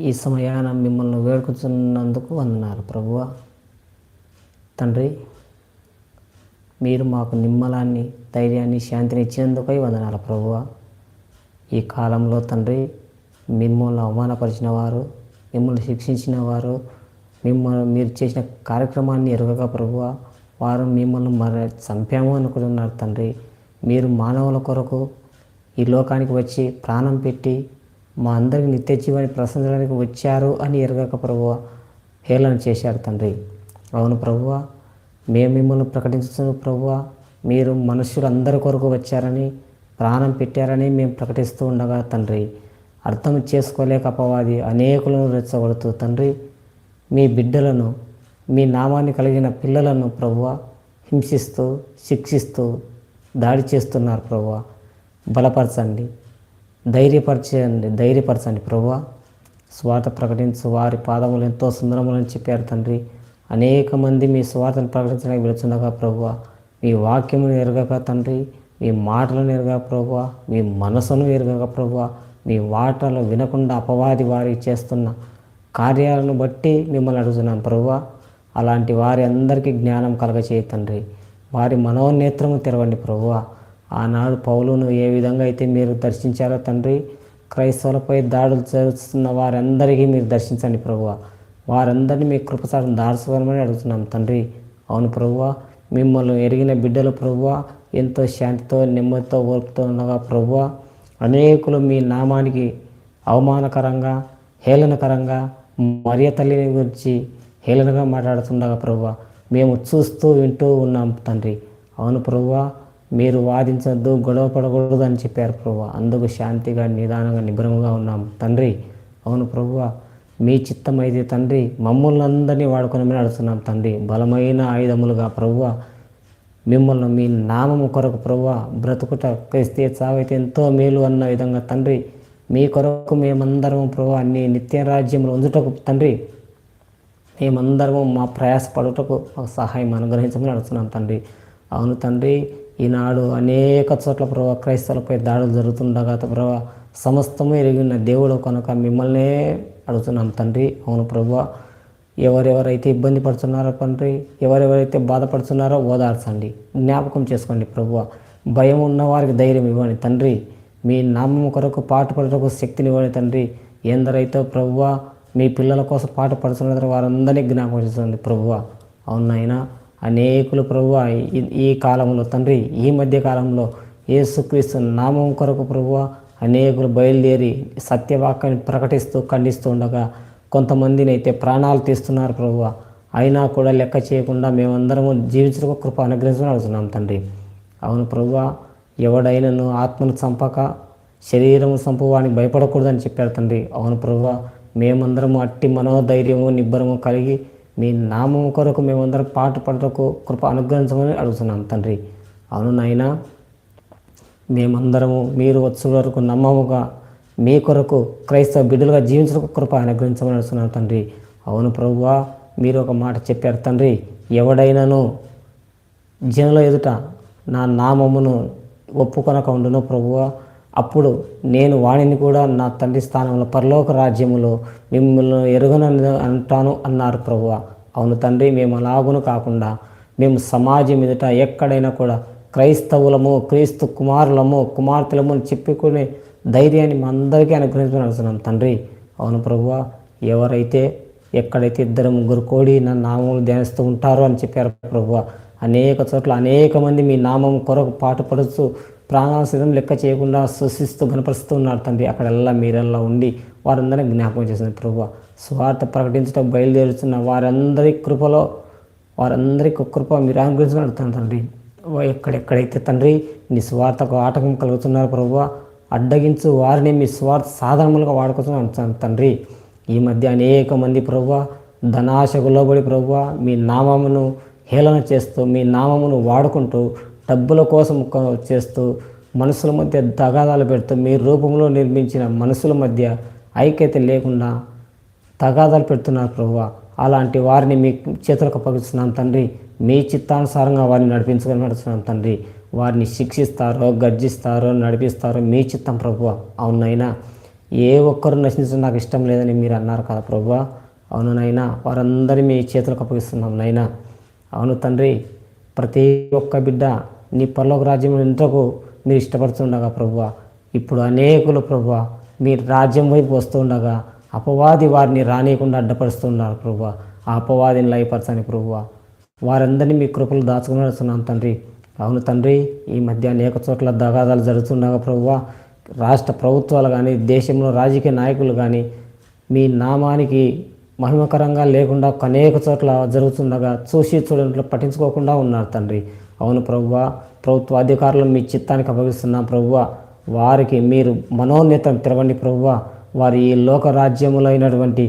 ఈ సమయాన మిమ్మల్ని వేడుకుతున్నందుకు వందనాలు ప్రభువ. తండ్రి మీరు మాకు నిమ్మలాన్ని ధైర్యాన్ని శాంతిని ఇచ్చినందుకై వందనాలు ప్రభువ. ఈ కాలంలో తండ్రి మిమ్మల్ని అవమానపరిచిన వారు మిమ్మల్ని శిక్షించిన వారు మిమ్మల్ని మీరు చేసిన కార్యక్రమాన్ని ఎరగక ప్రభువ. వారు మిమ్మల్ని మర చంపాము అనుకుంటున్నారు తండ్రి. మీరు మానవుల కొరకు ఈ లోకానికి వచ్చి ప్రాణం పెట్టి మా అందరికి నిత్య జీవాన్ని ప్రశంసడానికి వచ్చారు అని ఎరగక ప్రభువ హేళన చేశారు తండ్రి. అవును ప్రభువ మేము మిమ్మల్ని ప్రకటించుతున్న ప్రభువ. మీరు మనుషులందరి కొరకు వచ్చారని ప్రాణం పెట్టారని మేము ప్రకటిస్తూ ఉండగా తండ్రి అర్థం చేసుకోలేక అపవాది అనేకులను రెచ్చగొడుతూ తండ్రి మీ బిడ్డలను మీ నామాన్ని కలిగిన పిల్లలను ప్రభువ హింసిస్తూ శిక్షిస్తూ దాడి చేస్తున్నారు ప్రభువ. బలపరచండి. ధైర్యపరచండి ధైర్యపరచండి ప్రభువ. స్వార్థ ప్రకటించు వారి పాదములు ఎంతో సుందరములని చెప్పారు తండ్రి. అనేక మంది మీ స్వార్థను ప్రకటించడానికి వెళుతుండగా ప్రభువ. మీ వాక్యమును ఎరగక తండ్రి మీ మాటలను ఎరగక ప్రభువ. మీ మనసును ఎరగక ప్రభువ. మీ వాటలు వినకుండా అపవాది వారి చేస్తున్న కార్యాలను బట్టి మిమ్మల్ని అడుగుతున్నాను ప్రభువ. అలాంటి వారి అందరికీ జ్ఞానం కలగచేయ తండ్రి. వారి మనోనేత్రము తెరవండి ప్రభువ. ఆనాడు పౌలును ఏ విధంగా అయితే మీరు దర్శించారో తండ్రి క్రైస్తవులపై దాడులు చేస్తున్న వారందరికీ మీరు దర్శించండి ప్రభువ. వారందరినీ మీ కృపసారం దార్చుకోమని అడుగుతున్నాం తండ్రి. అవును ప్రభువ మిమ్మల్ని ఎరిగిన బిడ్డలు ప్రభువ ఎంతో శాంతితో నెమ్మదితో ఓర్పుతో ఉండగా ప్రభువ అనేకులు మీ నామానికి అవమానకరంగా హేళనకరంగా మరియ తల్లిని గురించి హేళనగా మాట్లాడుతుండగా ప్రభువ మేము చూస్తూ వింటూ ఉన్నాం తండ్రి. అవును ప్రభువ మీరు వాదించద్దు గొడవ పడకూడదు అని చెప్పారు ప్రభువ అందుకు శాంతిగా నిదానంగా నిబ్రమంగా ఉన్నాం తండ్రి అవును ప్రభువ మీ చిత్తం అయితే తండ్రి మమ్మల్ని అందరినీ వాడుకొని నడుస్తున్నాం తండ్రి. బలమైన ఆయుధములుగా ప్రభువ మిమ్మల్ని మీ నామము కొరకు ప్రభువ బ్రతుకుట క్రైస్తే చావైతే ఎంతో మేలు అన్న విధంగా తండ్రి మీ కొరకు మేమందరం ప్రభు నీ నిత్య రాజ్యంలో ఉంచుటకు తండ్రి మేమందరము మా ప్రయాసపడుటకు మాకు సహాయం అనుగ్రహించమని అడుగుతున్నాం తండ్రి. అవును తండ్రి ఈనాడు అనేక చోట్ల ప్రభావ క్రైస్తవులపై దాడులు జరుగుతుండగా ప్రభావ సమస్తము ఎరిగిన దేవుడు కనుక మిమ్మల్నే అడుగుతున్నాం తండ్రి. అవును ప్రభు. ఎవరెవరైతే ఇబ్బంది పడుతున్నారో తండ్రి ఎవరెవరైతే బాధపడుతున్నారో ఓదార్చండి. జ్ఞాపకం చేసుకోండి ప్రభు. భయం ఉన్న వారికి ధైర్యం ఇవ్వండి తండ్రి. మీ నామం కొరకు పాటు పడుటకు శక్తిని ఇవ్వండి తండ్రి. ఎందరైతే ప్రభువ మీ పిల్లల కోసం పాటు పడుతున్న వారందరినీ జ్ఞాపకం చేసుకోండి ప్రభువ అవునైనా అనేకులు ప్రభువ ఈ- కాలంలో తండ్రి ఈ మధ్య కాలంలో ఏసుక్రీస్తు నామం కొరకు ప్రభువ అనేకులు బయలుదేరి సత్యవాక్యాన్ని ప్రకటిస్తూ ఖండిస్తూ ఉండగా కొంతమందిని అయితే ప్రాణాలు తీస్తున్నారు ప్రభువ. అయినా కూడా లెక్క చేయకుండా మేమందరము జీవించడం కృప అనుగ్రహించడం అడుగుతున్నాం తండ్రి. అవును ప్రభువ ఎవడైనను ఆత్మను చంపక శరీరము చంపువానికి భయపడకూడదని చెప్పారు తండ్రి. అవును ప్రభువ మేమందరము అట్టి మనోధైర్యము నిబ్బరము కలిగి మీ నామం కొరకు మేమందరం పాటు పడటకు కృప అనుగ్రహించమని అడుగుతున్నాం తండ్రి. అవును నాయన మేమందరము మీరు వచ్చే వరకు నమ్మముగా మీ కొరకు క్రైస్తవ బిడ్డలుగా జీవించడం కృప అనుగ్రహించమని అడుగుతున్నాను తండ్రి. అవును ప్రభువా మీరు ఒక మాట చెప్పారు తండ్రి. ఎవడైనాను జనుల ఎదుట నా నామమును ఒప్పుకొనక ఉండును ప్రభువ. అప్పుడు నేను వాణిని కూడా నా తండ్రి స్థానంలో పరలోక రాజ్యములో మిమ్మల్ని ఎరుగనని అంటాను అన్నారు ప్రభువ. అవును తండ్రి మేము అలాగును కాకుండా మేము సమాజం ఎదుట ఎక్కడైనా కూడా క్రైస్తవులము క్రీస్తు కుమారులము కుమార్తెలము అని చెప్పుకునే ధైర్యాన్ని మా అందరికీ అనుగ్రహించమని అడుగుతున్నాం తండ్రి. అవును ప్రభువ ఎవరైతే ఎక్కడైతే ఇద్దరు ముగ్గురు కోడి నా నామములు ధ్యానిస్తూ ఉంటారో అని చెప్పారు ప్రభువ అనేక చోట్ల అనేక మంది మీ నామం కొరకు పాటుపడుతూ ప్రాణాసిధం లెక్క చేయకుండా సృష్టిస్తూ కనపరుస్తూ ఉన్నారు తండ్రి. అక్కడల్లా మీరల్లా ఉండి వారందరినీ జ్ఞాపకం చేసిన ప్రభు. స్వార్థ ప్రకటించడం బయలుదేరుతున్న వారందరి కృపలో వారందరికీ కృప మీరు అనుగ్రహించమని అడుగుతాను తండ్రి. ఎక్కడెక్కడైతే తండ్రి నీ స్వార్థకు ఆటకం కలుగుతున్నారు ప్రభు అడ్డగించు వారిని మీ స్వార్థ సాధనములుగా వాడుకోవచ్చు అంటున్నాను తండ్రి. ఈ మధ్య అనేక మంది ప్రభు ధనాశకు లోబడి ప్రభు మీ నామమును హేళన చేస్తూ మీ నామమును వాడుకుంటూ డబ్బుల కోసం చేస్తూ మనుషుల మధ్య తగాదాలు పెడుతూ మీ రూపంలో నిర్మించిన మనుషుల మధ్య ఐక్యత లేకుండా తగాదాలు పెడుతున్నారు ప్రభు అలాంటి వారిని మీ చేతులకు అప్పగిస్తున్నాం తండ్రి. మీ చిత్తానుసారంగా వారిని నడిపించుకొని నడుస్తున్నాం తండ్రి. వారిని శిక్షిస్తారో గర్జిస్తారో నడిపిస్తారో మీ చిత్తం ప్రభు అవునైనా ఏ ఒక్కరు నశించడం నాకు ఇష్టం లేదని మీరు అన్నారు కదా ప్రభు అవును నైనా వారందరి మీ చేతులకు అప్పగిస్తున్నాం నైనా అవును తండ్రి. ప్రతి ఒక్క బిడ్డ నీ పరలోక రాజ్యం ఎంతకు మీరు ఇష్టపడుతుండగా ప్రభు ఇప్పుడు అనేకులు ప్రభు మీ రాజ్యం వైపు వస్తుండగా అపవాది వారిని రానియకుండా అడ్డపరుస్తున్నారు ప్రభు ఆ అపవాదిని లయపరచని ప్రభు వారందరినీ మీ కృపలు దాచుకుని తండ్రి. అవును తండ్రి ఈ మధ్య అనేక చోట్ల దగాదాలు జరుగుతుండగా ప్రభువ రాష్ట్ర ప్రభుత్వాలు కానీ దేశంలో రాజకీయ నాయకులు కానీ మీ నామానికి మహిమకరంగా లేకుండా అనేక చోట్ల జరుగుతుండగా చూసి చూడట్లు పట్టించుకోకుండా ఉన్నారు తండ్రి. అవును ప్రభువ ప్రభుత్వ అధికారులు మీ చిత్తానికి అప్పగిస్తున్నాం ప్రభువ వారికి మీరు మనోన్నతం తెరవండి ప్రభువ వారి ఈ లోక అయినటువంటి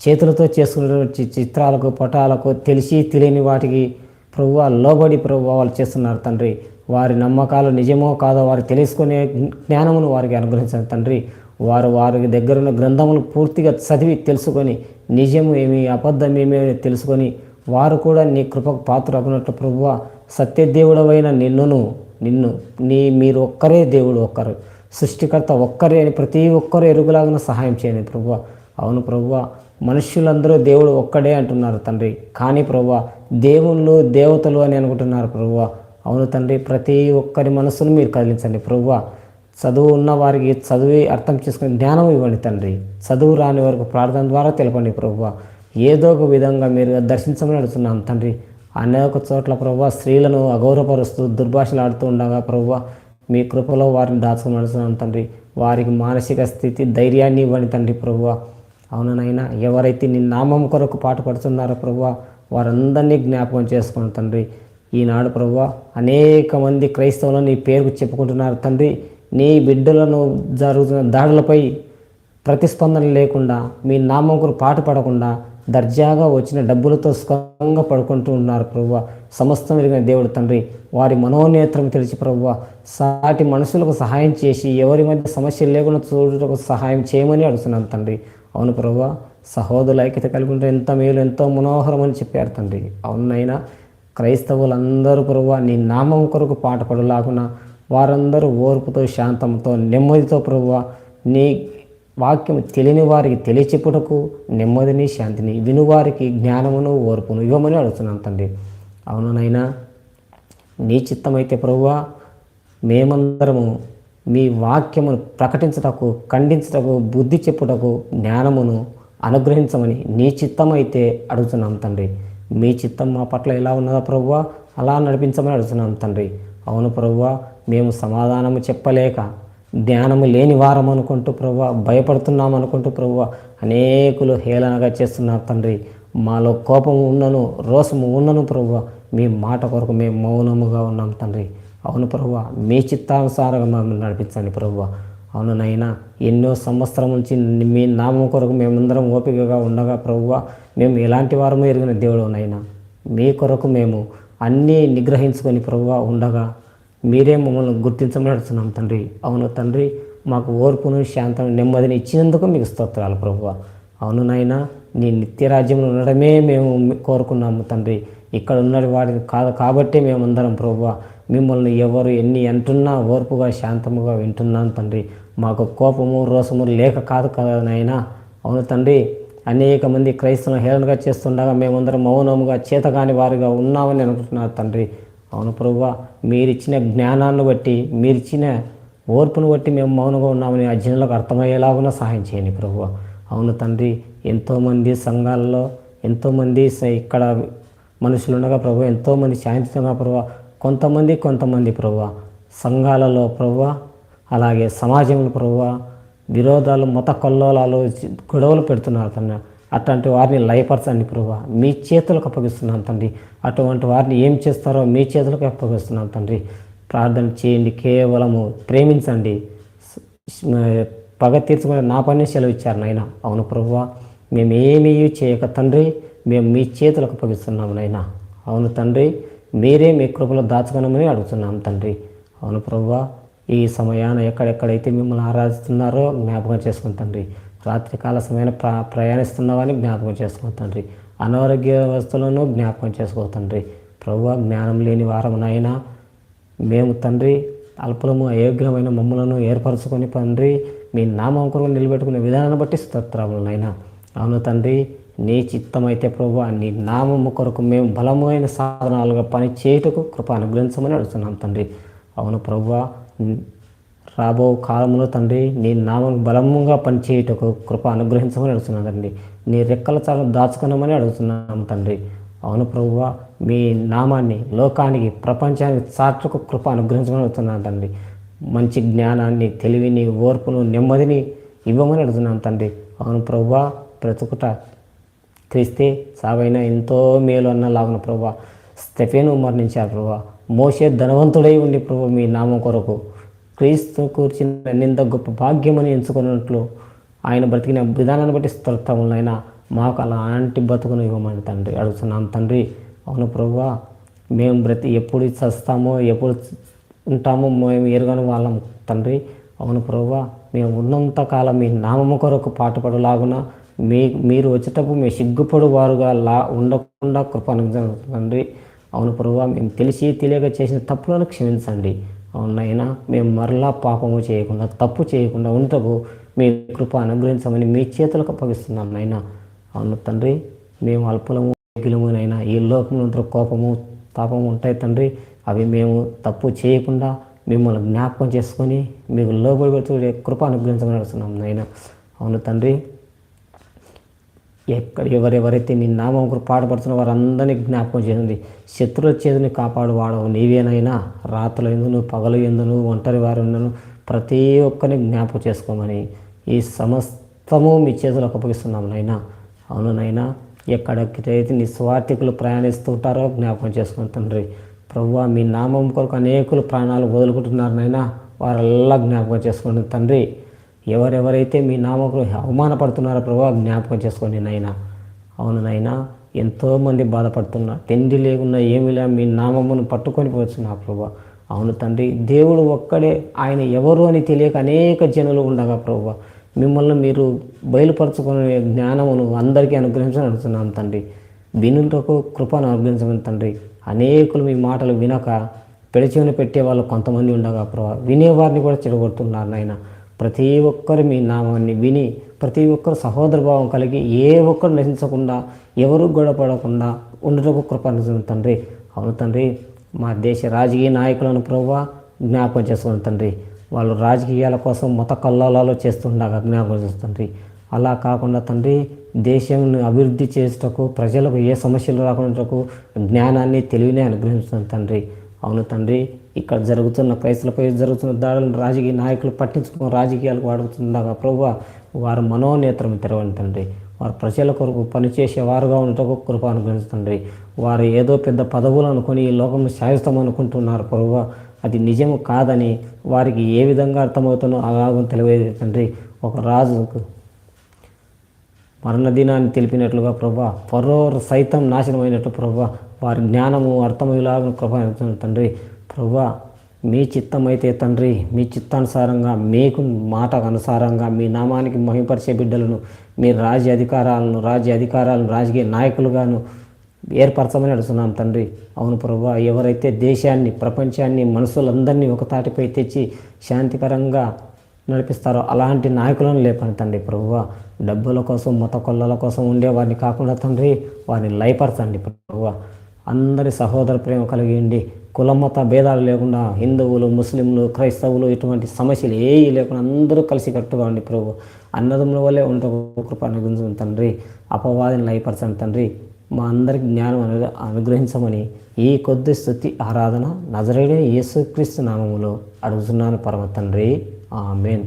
చేతులతో చేసుకున్నటువంటి చిత్రాలకు పటాలకు తెలిసి తెలియని వాటికి ప్రభువ లోబడి ప్రభు వాళ్ళు చేస్తున్నారు తండ్రి. వారి నమ్మకాలు నిజమో కాదో వారు తెలుసుకునే జ్ఞానమును వారికి అనుగ్రహించారు తండ్రి. వారు వారి దగ్గర ఉన్న గ్రంథములు పూర్తిగా చదివి తెలుసుకొని నిజము ఏమి అబద్ధం ఏమి తెలుసుకొని వారు కూడా నీ కృపకు పాత్రకున్నట్లు ప్రభువ సత్యదేవుడవైన నిన్నును నిన్ను నీ మీరు ఒక్కరే దేవుడు ఒక్కరు. సృష్టికర్త ఒక్కరే అని ప్రతి ఒక్కరు ఎరుగులాగిన సహాయం చేయండి ప్రభువ అవును ప్రభువ మనుష్యులందరూ దేవుడు ఒక్కడే అంటున్నారు తండ్రి. కానీ ప్రభువ దేవుళ్ళు దేవతలు అని అనుకుంటున్నారు ప్రభువ అవును తండ్రి ప్రతి ఒక్కరి మనసును మీరు కదిలించండి ప్రభువ చదువు ఉన్న వారికి చదివి అర్థం చేసుకుని జ్ఞానం ఇవ్వండి తండ్రి. చదువు రాని వరకు ప్రార్థన ద్వారా తెలపండి ప్రభువ ఏదో ఒక విధంగా మీరు దర్శించమని అడుగుతున్నాం తండ్రి. అనేక చోట్ల ప్రభు స్త్రీలను అగౌరవపరుస్తూ దుర్భాషలు ఆడుతూ ఉండగా ప్రభు మీ కృపలో వారిని దాచుకుని తండ్రి వారికి మానసిక స్థితి ధైర్యాన్ని ఇవ్వండి తండ్రి ప్రభు అవుననైనా ఎవరైతే నీ నామం కొరకు పాటు పడుతున్నారో ప్రభు వారందరినీ జ్ఞాపకం చేసుకోండి తండ్రి. ఈనాడు ప్రభు అనేక మంది క్రైస్తవులు నీ పేరుకు చెప్పుకుంటున్నారు తండ్రి. నీ బిడ్డలను జరుగుతున్న దాడులపై ప్రతిస్పందన లేకుండా మీ నామం కొరకు పాటు పడకుండా దర్జాగా వచ్చిన డబ్బులతో సుఖంగా పడుకుంటూ ఉన్నారు ప్రభువ. సమస్తం వెలిగిన దేవుడు తండ్రి. వారి మనోనేత్రం తెలిసి ప్రభువ. సాటి మనుషులకు సహాయం చేసి ఎవరి మధ్య సమస్యలు లేకుండా చూడటకు సహాయం చేయమని అడుగుతున్నాను తండ్రి. అవును ప్రభువ. సహోదరుల ఐక్యత కలిగి ఉంటే ఎంత మేలు ఎంతో మనోహరం అని చెప్పారు తండ్రి. అవునైనా క్రైస్తవులందరూ ప్రభువ నీ నామం కొరకు పాట పడలాగున వారందరూ ఓర్పుతో శాంతంతో నెమ్మదితో ప్రభువ నీ వాక్యం తెలియని వారికి తెలియచెప్పుటకు నెమ్మదిని శాంతిని వినువారికి జ్ఞానమును ఓర్పును ఇవ్వమని అడుగుతున్నాను తండ్రి. అవుననైనా నీ చిత్తమైతే ప్రభువా మేమందరము మీ వాక్యమును ప్రకటించుటకు ఖండించుటకు బుద్ధి చెప్పుటకు జ్ఞానమును అనుగ్రహించమని నీ చిత్తమైతే అడుగుతున్నాం తండ్రి. మీ చిత్తం మా పట్ల ఎలా ఉన్నదో ప్రభువా? అలా నడిపించమని అడుగుతున్నాం తండ్రి. అవును ప్రభువా మేము సమాధానము చెప్పలేక జ్ఞానము లేని వారం అనుకుంటూ ప్రభు భయపడుతున్నాం అనుకుంటూ ప్రభు అనేకులు హేళనగా చేస్తున్నారు తండ్రి. మాలో కోపము ఉన్నను రోసము ఉన్నను ప్రభు మీ మాట కొరకు మేము మౌనముగా ఉన్నాం తండ్రి. అవును ప్రభు మీ చిత్తానుసారంగా మమ్మల్ని నడిపించండి ప్రభు. అవును నైనా ఎన్నో సంవత్సరం నుంచి మీ నామం కొరకు మేమందరం ఓపికగా ఉండగా ప్రభువ మేము ఎలాంటి వారము ఎరిగిన దేవుడు నైనా మీ కొరకు మేము అన్నీ నిగ్రహించుకొని ప్రభువ ఉండగా మీరే మమ్మల్ని గుర్తించమని అడుగుతున్నాం తండ్రి. అవును తండ్రి మాకు ఓర్పును శాంతం నెమ్మదిని ఇచ్చినందుకు మీకు స్తోత్రాలు ప్రభు అవును నాయనా నీ నిత్యరాజ్యంలో ఉండడమే మేము కోరుకున్నాము తండ్రి. ఇక్కడ ఉన్నది వాడిని కాదు కాబట్టి మేమందరం ప్రభు మిమ్మల్ని ఎవరు ఎన్ని అంటున్నా ఓర్పుగా శాంతముగా వింటున్నాను తండ్రి. మాకు కోపము రోసము లేక కాదు కదా నాయన. అవును తండ్రి అనేక మంది క్రైస్తవులను హేళనగా చేస్తుండగా మేమందరం మౌనముగా చేతగాని వారిగా ఉన్నామని అనుకుంటున్నారు తండ్రి. అవును ప్రభువా మీరిచ్చిన జ్ఞానాన్ని బట్టి మీరిచ్చిన ఓర్పును బట్టి మేము మౌనంగా ఉన్నామని అర్జునులకు అర్థమయ్యేలాగా అర్థమయ్యేలాగున సహాయం చేయండి ప్రభు అవును తండ్రి ఎంతోమంది సంఘాలలో ఎంతోమంది స- ఇక్కడ మనుషులు ఉండగా ప్రభు ఎంతోమంది శాంతిగా ప్రభు కొంతమంది కొంతమంది ప్రభు సంఘాలలో ప్రభు అలాగే సమాజంలో ప్రభు విరోధాలు మత కొల్లోలాలు గొడవలు పెడుతున్నారు తండ్రి అట్లాంటి వారిని లయపరచండి ప్రభు. మీ చేతులకు అప్పగిస్తున్నాను తండ్రి. అటువంటి వారిని ఏం చేస్తారో మీ చేతులకు అప్పగిస్తున్నాను తండ్రి. ప్రార్థన చేయండి కేవలము ప్రేమించండి. పగ తీర్చుకునే నా పని సెలవు ఇచ్చారు నాయన. అవును ప్రభువా మేము ఏమీ చేయక తండ్రి మేము మీ చేతులకు అప్పగిస్తున్నాము నాయన. అవును తండ్రి మీరే మీ కృపలో దాచుకున్నామని అడుగుతున్నాం తండ్రి. అవును ప్రభువా ఈ సమయాన ఎక్కడెక్కడైతే మిమ్మల్ని ఆరాధిస్తున్నారో జ్ఞాపకం చేసుకుని తండ్రి. రాత్రికాల సమయాన్ని ప్ర ప్రయాణిస్తున్నామని జ్ఞాపకం చేసుకో తండ్రి. అనారోగ్య వ్యవస్థలను జ్ఞాపకం చేసుకో తండ్రి. ప్రభు జ్ఞానం లేని వారమునైనా మేము తండ్రి అల్పలము అయోగ్యమైన మమ్మలను ఏర్పరచుకొని తండ్రి మీ నామం కొరకు నిలబెట్టుకునే విధానాన్ని బట్టి స్తోత్రములనైనా. నాయన అవును తండ్రి నీ చిత్తమైతే ప్రభు నీ నామము కొరకు మేము బలమైన సాధనాలుగా పని చేయుటకు కృప అనుగ్రహించమని అడుగుతున్నాం తండ్రి. అవును ప్రభు రాబో కాలంలో తండ్రి నీ నామం బలముగా పనిచేయుటకు కృప అనుగ్రహించమని అడుగుతున్నాను తండ్రి నీ రెక్కల చాలు దాచుకున్నామని అడుగుతున్నాము తండ్రి. అవును ప్రభువ మీ నామాన్ని లోకానికి ప్రపంచానికి చాటుకు కృప అనుగ్రహించమని అడుగుతున్నాను తండ్రి. మంచి జ్ఞానాన్ని తెలివిని ఓర్పును నెమ్మదిని ఇవ్వమని అడుగుతున్నాను తండ్రి. అవును ప్రభువ బ్రతుకుట క్రిస్తే సావైనా ఎంతో మేలు అన్న లాగున ప్రభా స్టెఫెను మరణించారు ప్రభా మోసే ధనవంతుడై ఉండి ప్రభు మీ నామం కొరకు. క్రీస్తు కూర్చిన నింద గొప్ప భాగ్యమని ఎంచుకున్నట్లు ఆయన బ్రతికిన విధానాన్ని బట్టి స్తోత్రములైనా మాకు అలాంటి బతుకును ఇవ్వమని తండ్రి అడుగుతున్నాం. తండ్రి అవును ప్రభువా మేము బ్రతి ఎప్పుడు చస్తామో ఎప్పుడు ఉంటామో మేము ఎరుగని వాళ్ళం తండ్రి. అవును ప్రభువా మేము ఉన్నంత కాలం మీ నామము కొరకు పాటుపడలాగున మీ మీరు వచ్చేటప్పుడు మేము సిగ్గుపడు వారుగా లా ఉండకుండా కృప తండ్రి. అవును ప్రభువా మేము తెలిసి తెలియక చేసిన తప్పులను క్షమించండి. అవునైనా మేము మరలా పాపము చేయకుండా తప్పు చేయకుండా ఉండటకు మీ కృప అనుగ్రహించమని మీ చేతులకు అప్పగిస్తున్నాం నాయనా. అవును తండ్రి మేము అల్పులము గిలుమునైనా ఈ లోకమునంతా కోపము తాపము ఉంటాయి తండ్రి. అవి మేము తప్పు చేయకుండా మిమ్మల్ని జ్ఞాపకం చేసుకొని మీకు లోబడి కృప అనుగ్రహించమని అడుగుతున్నాం నాయన. అవును తండ్రి ఎక్కడ ఎవరెవరైతే నీ నామం కొరకు పాటుపడుతున్న వారందరినీ జ్ఞాపకం చేసింది శత్రువుల చేతిని కాపాడు వాడవు నీవేనైనా రాత్రులు ఎందును పగలు ఎందును ఒంటరి వారు ఎందును ప్రతి ఒక్కరిని జ్ఞాపకం చేసుకోమని ఈ సమస్తము మీ చేతులకు అప్పగిస్తున్నాం నైనా అవును నైనా ఎక్కడైతే నీ స్వార్థికులు ప్రయాణిస్తుంటారో జ్ఞాపకం చేసుకుని తండ్రి. ప్రభువా మీ నామం కొరకు అనేకులు ప్రాణాలు వదులుకుంటున్నారు నైనా వారెల్లా జ్ఞాపకం చేసుకోండి తండ్రి. ఎవరెవరైతే మీ నామకు అవమానపడుతున్నారో ప్రభావ జ్ఞాపకం చేసుకోండి నాయన. అవును నాయన ఎంతోమంది బాధపడుతున్నారు తిండి లేకున్నా ఏమి లే మీ నామమును పట్టుకొని పోవచ్చు నా ప్రభా. అవును తండ్రి దేవుడు ఒక్కడే ఆయన ఎవరు అని తెలియక అనేక జనులు ఉండగా ప్రభా. మిమ్మల్ని మీరు బయలుపరచుకునే జ్ఞానమును అందరికీ అనుగ్రహించని అడుగుతున్నాను తండ్రి. వినులకు కృపను అనుగ్రహించమని తండ్రి. అనేకులు మీ మాటలు వినక పెడిచెవిన పెట్టే వాళ్ళు కొంతమంది ఉండగా ప్రభా. వినేవారిని కూడా చెడగొడుతున్నారు నాయన. ప్రతి ఒక్కరు మీ నామాన్ని విని ప్రతి ఒక్కరు సహోదర భావం కలిగి ఏ ఒక్కరు నశించకుండా ఎవరు గొడవపడకుండా ఉండటకు కృప తండ్రి. అవును తండ్రి మా దేశ రాజకీయ నాయకులను ప్రభు జ్ఞాపకం చేసుకోండి తండ్రి. వాళ్ళు రాజకీయాల కోసం మత కల్లోలాలు చేస్తుండగా జ్ఞాపకం చేస్తుంది అలా కాకుండా తండ్రి దేశంను అభివృద్ధి చేసేటకు ప్రజలకు ఏ సమస్యలు రాకుండా జ్ఞానాన్ని తెలివిని అనుగ్రహిస్తుంది తండ్రి. అవును తండ్రి ఇక్కడ జరుగుతున్న క్రైస్తలపై జరుగుతున్న దాడులను రాజకీయ నాయకులు పట్టించుకుని రాజకీయాలకు వాడుతుండగా ప్రభు వారు మనోనేత్రం తెరవండి తండ్రి. వారు ప్రజల కొరకు పనిచేసే వారుగా ఉండటకు కృప అనుగ్రహించండి వారు ఏదో పెద్ద పదవులు అనుకుని ఈ లోకంలో సాయిస్తాం అనుకుంటున్నారు ప్రభు అది నిజము కాదని వారికి ఏ విధంగా అర్థమవుతుందో అలాగో తెలియదు తండ్రి. ఒక రాజుకు మరణదినాన్ని తెలిపినట్లుగా ప్రభా ఫరో సైతం నాశనమైనట్టు ప్రభా వారి జ్ఞానము అర్థమయ్యేలాగా కృప తండ్రి. ప్రభా మీ చిత్తమైతే తండ్రి మీ చిత్తానుసారంగా మీకు మాటకు అనుసారంగా మీ నామానికి మహింపరిచే బిడ్డలను మీ రాజ్య అధికారాలను రాజ్య అధికారాలను రాజకీయ నాయకులుగాను ఏర్పరచమని అడుగుతున్నాం తండ్రి. అవును ప్రభా ఎవరైతే దేశాన్ని ప్రపంచాన్ని మనుషులందరినీ ఒక తాటిపై తెచ్చి శాంతికరంగా నడిపిస్తారో అలాంటి నాయకులను లేపని తండ్రి ప్రభువ డబ్బుల కోసం మత కొల్లల కోసం ఉండే వారిని కాకుండా తండ్రి వారిని లయపరచండి ప్రభువ అందరి సహోదర ప్రేమ కలిగిండి కులమత భేదాలు లేకుండా హిందువులు ముస్లింలు క్రైస్తవులు ఇటువంటి సమస్యలు ఏవి లేకుండా అందరూ కలిసి కట్టుగా ఉండి ప్రభు. అన్నదమ్ముల వల్లే ఉంటే కృప అనుగ్రహించమని తండ్రి. అపవాదిని లయపరచండి తండ్రి. మా అందరికి జ్ఞానం అను అనుగ్రహించమని ఈ కొద్ది స్థుతి ఆరాధన నజరేడే యేసుక్రీస్తు నామములో అడుగుతున్నాను పరమ తండ్రి. ఆమెన్.